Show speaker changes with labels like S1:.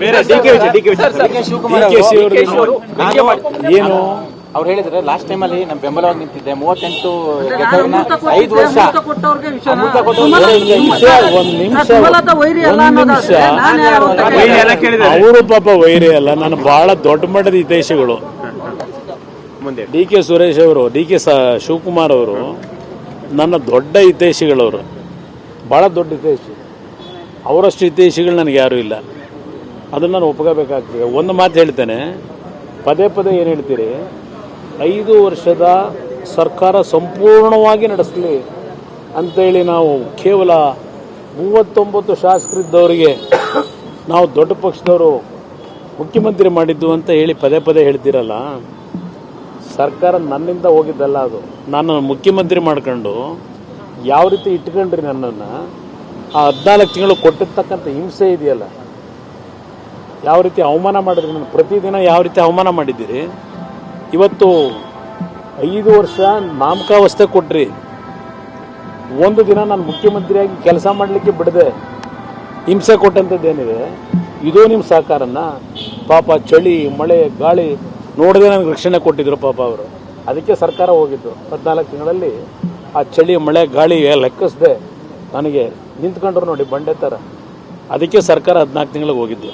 S1: ಬೇರೆ D K Vijay D K Vijay ಏನು?
S2: ಅವ್ರು ಹೇಳಿದ್ರೆ ಲಾಸ್ಟ್ ಟೈಮ್ ಅಲ್ಲಿ ನಮ್ ಬೆಂಬಲವಾಗಿ ನಿಂತಿದ್ದೆ. ಮೂವತ್ತೆಂಟು ಐದು ವರ್ಷ.
S1: ಒಂದ್ ನಿಮಿಷ ಅವರು ಪಾಪ ವೈರಿ ಅಲ್ಲ. ನಾನು ಬಹಳ ದೊಡ್ಡ ಮಟ್ಟದ ಹಿತೈಷಿಗಳು
S3: ಮುಂದೆ.
S1: ಡಿ ಕೆ ಸುರೇಶ್ ಅವರು ಡಿ ಕೆ ಶಿವಕುಮಾರ್ ಅವರು ನನ್ನ ದೊಡ್ಡ ಹಿತೈಷಿಗಳವರು ಬಹಳ ದೊಡ್ಡ ಹಿತೈಷಿ ಅವರಷ್ಟು ಹಿತೈಷಿಗಳು ನನಗೆ ಯಾರೂ ಇಲ್ಲ. ಅದನ್ನು ನಾನು ಒಪ್ಕೋಬೇಕಾಗ್ತದೆ. ಒಂದು ಮಾತು ಹೇಳ್ತೇನೆ. ಪದೇ ಪದೇ ಏನು ಹೇಳ್ತೀರಿ? ಐದು ವರ್ಷದ ಸರ್ಕಾರ ಸಂಪೂರ್ಣವಾಗಿ ನಡೆಸಲಿ ಅಂತೇಳಿ ನಾವು ಕೇವಲ ಮೂವತ್ತೊಂಬತ್ತು ಶಾಸಕರಿದ್ದವರಿಗೆ ನಾವು ದೊಡ್ಡ ಪಕ್ಷದವರು ಮುಖ್ಯಮಂತ್ರಿ ಮಾಡಿದ್ದು ಅಂತ ಹೇಳಿ ಪದೇ ಪದೇ ಹೇಳ್ತೀರಲ್ಲ? ಸರ್ಕಾರ ನನ್ನಿಂದ ಹೋಗಿದ್ದಲ್ಲ ಅದು. ನಾನು ಮುಖ್ಯಮಂತ್ರಿ ಮಾಡ್ಕೊಂಡು ಯಾವ ರೀತಿ ಇಟ್ಕೊಂಡ್ರಿ ನನ್ನನ್ನು? ಆ ಹದಿನಾಲ್ಕು ತಿಂಗಳು ಕೊಟ್ಟಿರ್ತಕ್ಕಂಥ ಹಿಂಸೆ ಇದೆಯಲ್ಲ? ಯಾವ ರೀತಿ ಅವಮಾನ ಮಾಡಿದ್ರಿ ನಾನು ಪ್ರತಿದಿನ ಯಾವ ರೀತಿ ಅವಮಾನ ಮಾಡಿದ್ದೀರಿ? ಇವತ್ತು ಐದು ವರ್ಷ ನಾಮಕಾವಸ್ಥೆ ಕೊಟ್ರಿ. ಒಂದು ದಿನ ನಾನು ಮುಖ್ಯಮಂತ್ರಿಯಾಗಿ ಕೆಲಸ ಮಾಡಲಿಕ್ಕೆ ಬಿಡದೆ ಹಿಂಸೆ ಕೊಟ್ಟಂಥದ್ದೇನಿದೆ ಇದು ನಿಮ್ಮ ಸಹಕಾರನ? ಪಾಪ ಚಳಿ, ಮಳೆ, ಗಾಳಿ ನೋಡದೆ ನನಗೆ ರಕ್ಷಣೆ ಕೊಟ್ಟಿದ್ರು ಪಾಪ ಅವರು. ಅದಕ್ಕೆ ಸರ್ಕಾರ ಹೋಗಿದ್ದು. ಹದಿನಾಲ್ಕು ತಿಂಗಳಲ್ಲಿ ಆ ಚಳಿ, ಮಳೆ, ಗಾಳಿ ಲೆಕ್ಕಿಸದೆ ನನಗೆ ನಿಂತ್ಕೊಂಡ್ರು ನೋಡಿ ಬಂಡೆ ಥರ ಅದಕ್ಕೆ ಸರ್ಕಾರ ಹದಿನಾಲ್ಕು ತಿಂಗಳಿಗೆ ಹೋಗಿದ್ದು.